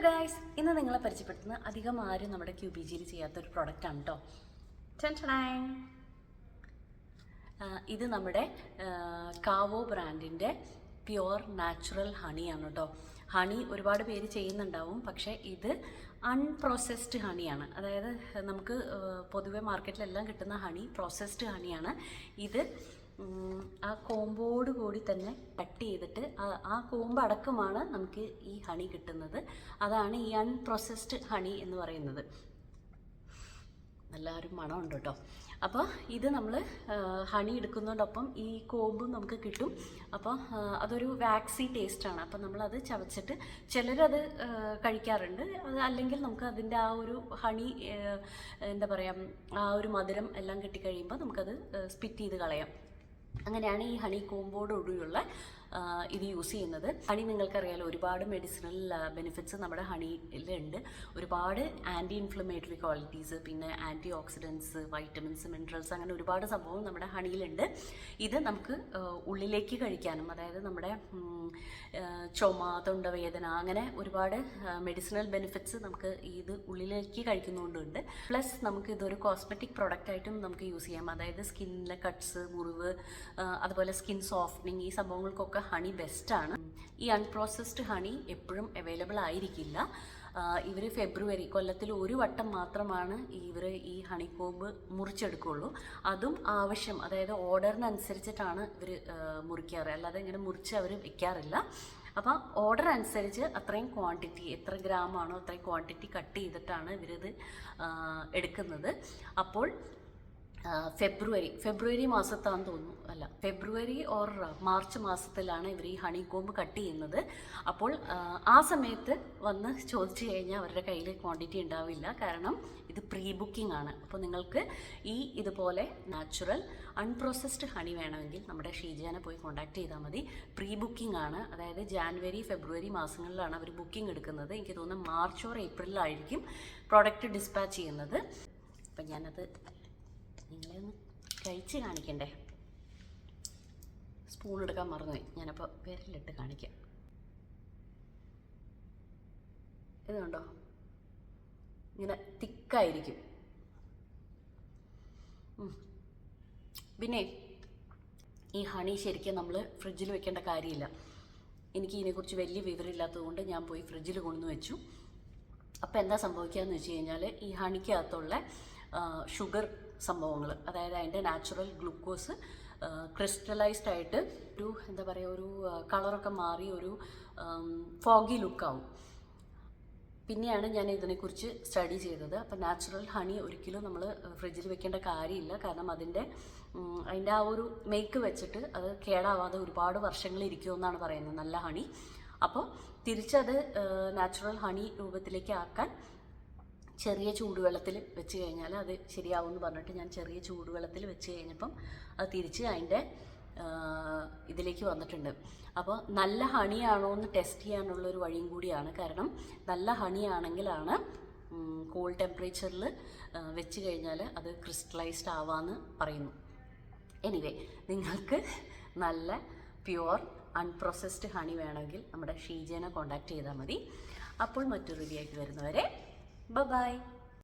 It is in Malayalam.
ഗായ്സ് ഇന്ന് നിങ്ങളെ പരിചയപ്പെടുത്തുന്ന അധികം ആരും നമ്മുടെ ക്യൂ ബി ജിയിൽ ചെയ്യാത്ത ഒരു പ്രൊഡക്റ്റ് ആണ് കേട്ടോ ഇത് നമ്മുടെ കാവോ ബ്രാൻഡിന്റെ പ്യുവർ നാച്ചുറൽ ഹണിയാണ് കേട്ടോ ഹണി ഒരുപാട് പേര് ചെയ്യുന്നുണ്ടാവും പക്ഷേ ഇത് അൺപ്രോസസ്ഡ് ഹണിയാണ് അതായത് നമുക്ക് പൊതുവെ മാർക്കറ്റിലെല്ലാം കിട്ടുന്ന ഹണി പ്രോസസ്ഡ് ഹണിയാണ് ഇത് ആ കോമ്പോട് കൂടി തന്നെ കട്ട് ചെയ്തിട്ട് ആ- കോമ്പ് അടക്കമാണ് നമുക്ക് ഈ ഹണി കിട്ടുന്നത്. അതാണ് ഈ അൺപ്രോസസ്ഡ് ഹണി എന്ന് പറയുന്നത്. നല്ലൊരു മണമുണ്ട് കേട്ടോ. അപ്പോൾ ഇത് നമ്മൾ ഹണി എടുക്കുന്നതോടൊപ്പം ഈ കോമ്പും നമുക്ക് കിട്ടും. അപ്പോൾ അതൊരു വാക്സി ടേസ്റ്റാണ് അപ്പോൾ നമ്മളത് ചവച്ചിട്ട് ചിലരത് കഴിക്കാറുണ്ട്. അത് അല്ലെങ്കിൽ നമുക്ക് അതിന്റെ ആ ഒരു ഹണി എന്താ പറയുക ആ ഒരു മധുരം എല്ലാം കിട്ടിക്കഴിയുമ്പോൾ നമുക്കത് സ്പിറ്റ് ചെയ്ത് കളയാം. അങ്ങനെയാണ് ഈ ഹണി കോമ്പോടുകൂടിയുള്ള ഇത് യൂസ് ചെയ്യുന്നത്. ഹണി നിങ്ങൾക്കറിയാലോ ഒരുപാട് മെഡിസിനൽ ബെനിഫിറ്റ്സ് നമ്മുടെ ഹണിയിലുണ്ട്. ഒരുപാട് ആന്റി ഇൻഫ്ലമേറ്ററി ക്വാളിറ്റീസ് പിന്നെ ആന്റി ഓക്സിഡൻസ് വൈറ്റമിൻസ് മിനറൽസ് അങ്ങനെ ഒരുപാട് സംഭവം നമ്മുടെ ഹണിയിലുണ്ട്. ഇത് നമുക്ക് ഉള്ളിലേക്ക് കഴിക്കാനും അതായത് നമ്മുടെ ചുമ തൊണ്ടവേദന അങ്ങനെ ഒരുപാട് മെഡിസിനൽ ബെനിഫിറ്റ്സ് നമുക്ക് ഇത് ഉള്ളിലേക്ക് കഴിക്കുന്നതുകൊണ്ടുണ്ട് പ്ലസ് നമുക്ക് ഇതൊരു കോസ്മെറ്റിക് പ്രോഡക്റ്റ് ആയിട്ടും നമുക്ക് യൂസ് ചെയ്യാം. അതായത് സ്കിന്നിലെ കട്ട്സ് മുറിവ് അതുപോലെ സ്കിൻ സോഫ്റ്റനിങ് ഈ സംഭവങ്ങൾക്കൊക്കെ ഹണി ബെസ്റ്റാണ് ഈ അൺപ്രോസസ്ഡ് ഹണി എപ്പോഴും അവൈലബിൾ ആയിരിക്കില്ല. ഇവർ ഫെബ്രുവരി കൊല്ലത്തിൽ ഒരു വട്ടം മാത്രമാണ് ഇവർ ഈ ഹണിക്കോമ്പ് മുറിച്ചെടുക്കുള്ളൂ. അതും ആവശ്യം അതായത് ഓർഡറിനനുസരിച്ചിട്ടാണ് ഇവർ മുറിക്കാറ്. അല്ലാതെ ഇങ്ങനെ മുറിച്ച് അവർ വെക്കാറില്ല. അപ്പോൾ ഓർഡർ അനുസരിച്ച് അത്രയും ക്വാണ്ടിറ്റി എത്ര ഗ്രാമാണോ അത്രയും ക്വാണ്ടിറ്റി കട്ട് ചെയ്തിട്ടാണ് ഇവരിത് എടുക്കുന്നത്. അപ്പോൾ ഫെബ്രുവരി ഫെബ്രുവരി മാസത്താന്ന് തോന്നുന്നു. അല്ല ഫെബ്രുവരി ഓർ മാർച്ച് മാസത്തിലാണ് ഇവർ ഈ ഹണി കോമ്പ് കട്ട് ചെയ്യുന്നത്. അപ്പോൾ ആ, സമയത്ത് വന്ന് ചോദിച്ചു കഴിഞ്ഞാൽ അവരുടെ കയ്യിൽ ക്വാണ്ടിറ്റി ഉണ്ടാവില്ല. കാരണം ഇത് പ്രീ ബുക്കിംഗ് ആണ്. അപ്പോൾ നിങ്ങൾക്ക് ഈ ഇതുപോലെ നാച്ചുറൽ അൺപ്രോസസ്ഡ് ഹണി വേണമെങ്കിൽ നമ്മുടെ ഷീജാനെ പോയി കോൺടാക്ട് ചെയ്താൽ മതി. പ്രീ ബുക്കിംഗ് ആണ്. അതായത് ജാനുവരി ഫെബ്രുവരി മാസങ്ങളിലാണ് അവർ ബുക്കിംഗ് എടുക്കുന്നത്. എനിക്ക് തോന്നുന്നു മാർച്ച് ഓർ ഏപ്രിലായിരിക്കും പ്രോഡക്റ്റ് ഡിസ്പാച്ച് ചെയ്യുന്നത്. അപ്പം ഞാനത് നിങ്ങളെ ഒന്ന് കഴിച്ച് കാണിക്കണ്ടേ? സ്പൂൺ എടുക്കാൻ മറന്നുപോയി. ഞാനപ്പോൾ വിരലിട്ട് കാണിക്കാം. ഇത് കണ്ടോ? ഇങ്ങനെ തിക്കായിരിക്കും. പിന്നെ ഈ ഹണി ശരിക്കും നമ്മൾ ഫ്രിഡ്ജിൽ വെക്കേണ്ട കാര്യമില്ല. എനിക്ക് ഇതിനെക്കുറിച്ച് വലിയ വിവരമില്ലാത്തതുകൊണ്ട് ഞാൻ പോയി ഫ്രിഡ്ജിൽ കൊണ്ടുവന്ന് വെച്ചു. അപ്പോൾ എന്താ സംഭവിക്കുക എന്ന് വെച്ച് കഴിഞ്ഞാൽ ഈ ഹണിക്കകത്തുള്ള ഷുഗർ സംഭവങ്ങൾ അതായത് അതിന്റെ നാച്ചുറൽ ഗ്ലൂക്കോസ് ക്രിസ്റ്റലൈസ്ഡ് ആയിട്ട് ഒരു എന്താ പറയുക ഒരു കളറൊക്കെ മാറി ഒരു ഫോഗി ലുക്കാവും പിന്നെയാണ് ഞാൻ ഇതിനെക്കുറിച്ച് സ്റ്റഡി ചെയ്തത്. അപ്പം നാച്ചുറൽ ഹണി ഒരിക്കലും നമ്മൾ ഫ്രിഡ്ജിൽ വെക്കേണ്ട കാര്യമില്ല. കാരണം അതിന്റെ അതിന്റെ ആ ഒരു മേക്ക് വെച്ചിട്ട് അത് കേടാവാതെ ഒരുപാട് വർഷങ്ങൾ ഇരിക്കുമെന്നാണ് പറയുന്നത്. നല്ല ഹണി അപ്പോൾ തിരിച്ചത് നാച്ചുറൽ ഹണി രൂപത്തിലേക്ക് ആക്കാൻ ചെറിയ ചൂടുവെള്ളത്തിൽ വെച്ച് കഴിഞ്ഞാൽ അത് ശരിയാവും എന്ന് പറഞ്ഞിട്ട് ഞാൻ ചെറിയ ചൂടുവെള്ളത്തിൽ വെച്ച് കഴിഞ്ഞപ്പം അത് തിരിച്ച് അതിന്റെ ഇതിലേക്ക് വന്നിട്ടുണ്ട്. അപ്പോൾ നല്ല ഹണിയാണോ എന്ന് ടെസ്റ്റ് ചെയ്യാനുള്ള ഒരു വഴിയും കൂടിയാണ്. കാരണം നല്ല ഹണിയാണെങ്കിലാണ് ആണെങ്കിലാണ് കൂൾ ടെമ്പറേച്ചറിൽ വെച്ച് കഴിഞ്ഞാൽ അത് ക്രിസ്റ്റലൈസ്ഡ് ആവാന്ന് പറയുന്നു. എനിവേ നിങ്ങൾക്ക് നല്ല പ്യുവർ അൺപ്രോസസ്ഡ് ഹണി വേണമെങ്കിൽ നമ്മുടെ ഷീജേനെ കോൺടാക്ട് ചെയ്താൽ മതി. അപ്പോൾ മറ്റൊരു ആയിട്ട് വരുന്നവരെ Bye-bye!